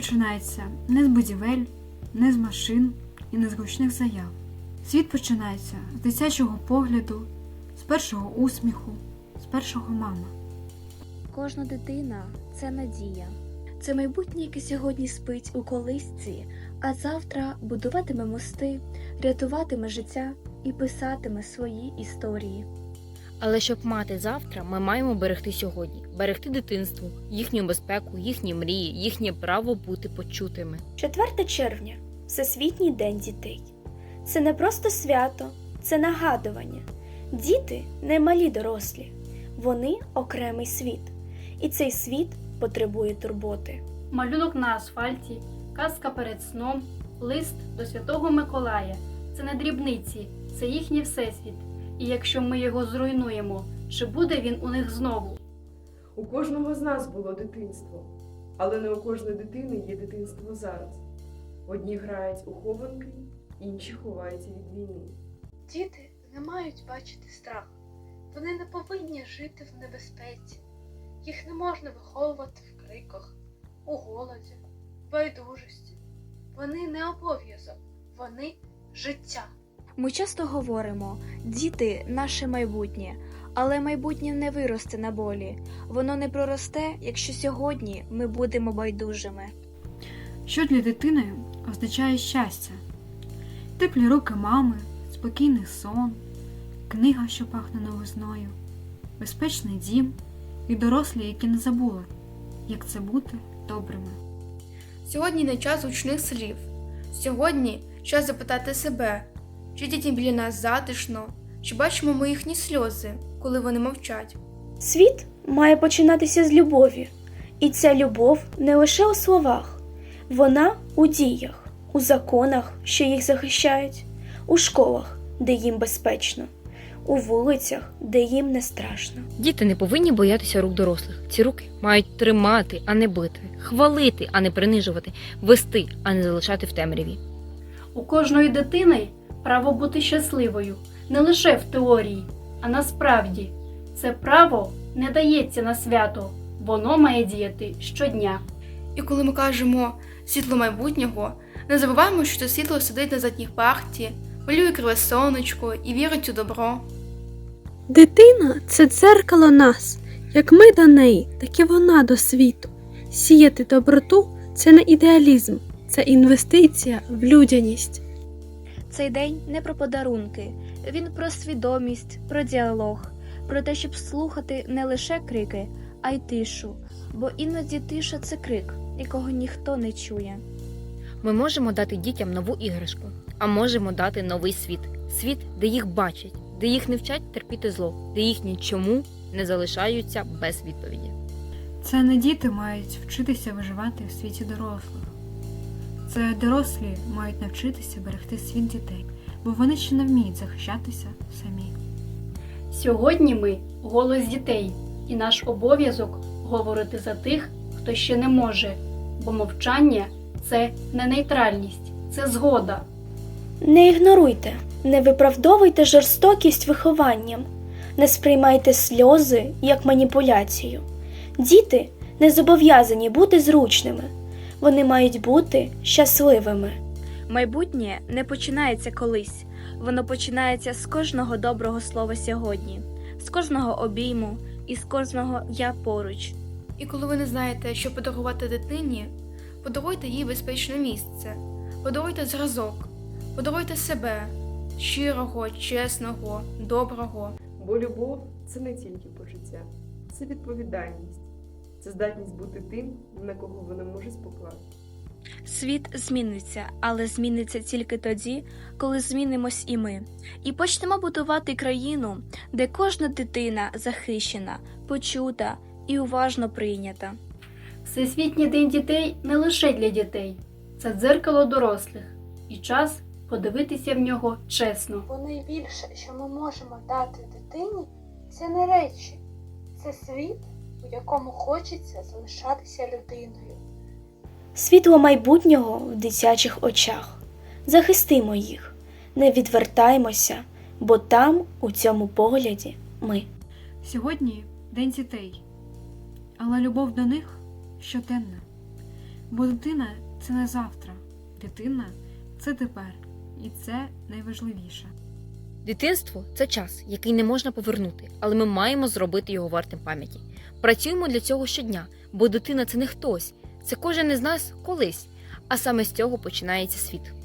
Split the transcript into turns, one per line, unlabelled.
починається не з будівель, не з машин і не з гучних заяв. Світ починається з дитячого погляду, з першого усміху, з першого мама.
Кожна дитина це надія. Це майбутнє, яке сьогодні спить у колисці, а завтра будуватиме мости, рятуватиме життя і писатиме свої історії.
Але щоб мати завтра, ми маємо берегти сьогодні, берегти дитинство, їхню безпеку, їхні мрії, їхнє право бути почутими.
4 червня Всесвітній день дітей. Це не просто свято, це нагадування. Діти не малі дорослі, вони окремий світ, і цей світ потребує турботи.
Малюнок на асфальті, казка перед сном, лист до Святого Миколая це не дрібниці, це їхній всесвіт. І якщо ми його зруйнуємо, чи буде він у них знову?
У кожного з нас було дитинство, але не у кожної дитини є дитинство зараз. Одні грають у хованки, інші ховаються від війни.
Діти не мають бачити страх. Вони не повинні жити в небезпеці. Їх не можна виховувати в криках, у голоді, байдужості. Вони не обов'язок, вони життя.
Ми часто говоримо: діти наше майбутнє, але майбутнє не виросте на болі. Воно не проросте, якщо сьогодні ми будемо байдужими.
Що для дитини означає щастя? Теплі руки мами, спокійний сон, книга, що пахне новизною, безпечний дім і дорослі, які не забули, як це бути добрими.
Сьогодні не час гучних слів. Сьогодні час запитати себе, чи дітям біля нас затишно, чи бачимо ми їхні сльози, коли вони мовчать.
Світ має починатися з любові, і ця любов не лише у словах, вона у діях, у законах, що їх захищають, у школах, де їм безпечно, у вулицях, де їм не страшно.
Діти не повинні боятися рук дорослих. Ці руки мають тримати, а не бити, хвалити, а не принижувати, вести, а не залишати в темряві.
У кожної дитини право бути щасливою не лише в теорії, а насправді. Це право не дається на свято, воно має діяти щодня.
І коли ми кажемо світло майбутнього, не забуваємо, що це світло сидить на задній парті, малює криве сонечко і вірить у добро.
Дитина це дзеркало нас. Як ми до неї, так і вона до світу. Сіяти доброту це не ідеалізм, це інвестиція в людяність.
Цей день не про подарунки, він про свідомість, про діалог, про те, щоб слухати не лише крики, а й тишу, бо іноді тиша це крик, якого ніхто не чує.
Ми можемо дати дітям нову іграшку, а можемо дати новий світ. Світ, де їх бачать, де їх не вчать терпіти зло, де їхні чому не залишаються без відповіді.
Це не діти мають вчитися виживати в світі дорослих. Це дорослі мають навчитися берегти світ дітей, бо вони ще не вміють захищатися самі.
Сьогодні ми голос дітей, і наш обов'язок говорити за тих, хто ще не може, бо мовчання це не нейтральність, це згода.
Не ігноруйте, не виправдовуйте жорстокість вихованням, не сприймайте сльози як маніпуляцію. Діти не зобов'язані бути зручними, вони мають бути щасливими.
Майбутнє не починається колись, воно починається з кожного доброго слова сьогодні, з кожного обійму і з кожного я поруч.
І коли ви не знаєте, що подарувати дитині, подаруйте їй безпечне місце, подаруйте зразок, подаруйте себе щирого, чесного, доброго.
Бо любов це не тільки почуття, це відповідальність, це здатність бути тим, на кого вона може спокласти.
Світ зміниться, але зміниться тільки тоді, коли змінимось і ми, і почнемо будувати країну, де кожна дитина захищена, почута і уважно прийнята.
Всесвітній день дітей не лише для дітей, це дзеркало дорослих, і час подивитися в нього чесно.
Бо найбільше, що ми можемо дати дитині, це не речі, це світ, у якому хочеться залишатися людиною.
Світло майбутнього в дитячих очах. Захистимо їх, не відвертаймося, бо там, у цьому погляді, ми.
Сьогодні День дітей, але любов до них щоденна, бо дитина це не завтра. Дитина це тепер. І це найважливіше.
Дитинство це час, який не можна повернути, але ми маємо зробити його вартим пам'яті. Працюємо для цього щодня, бо дитина це не хтось, це кожен із нас колись, а саме з цього починається світ.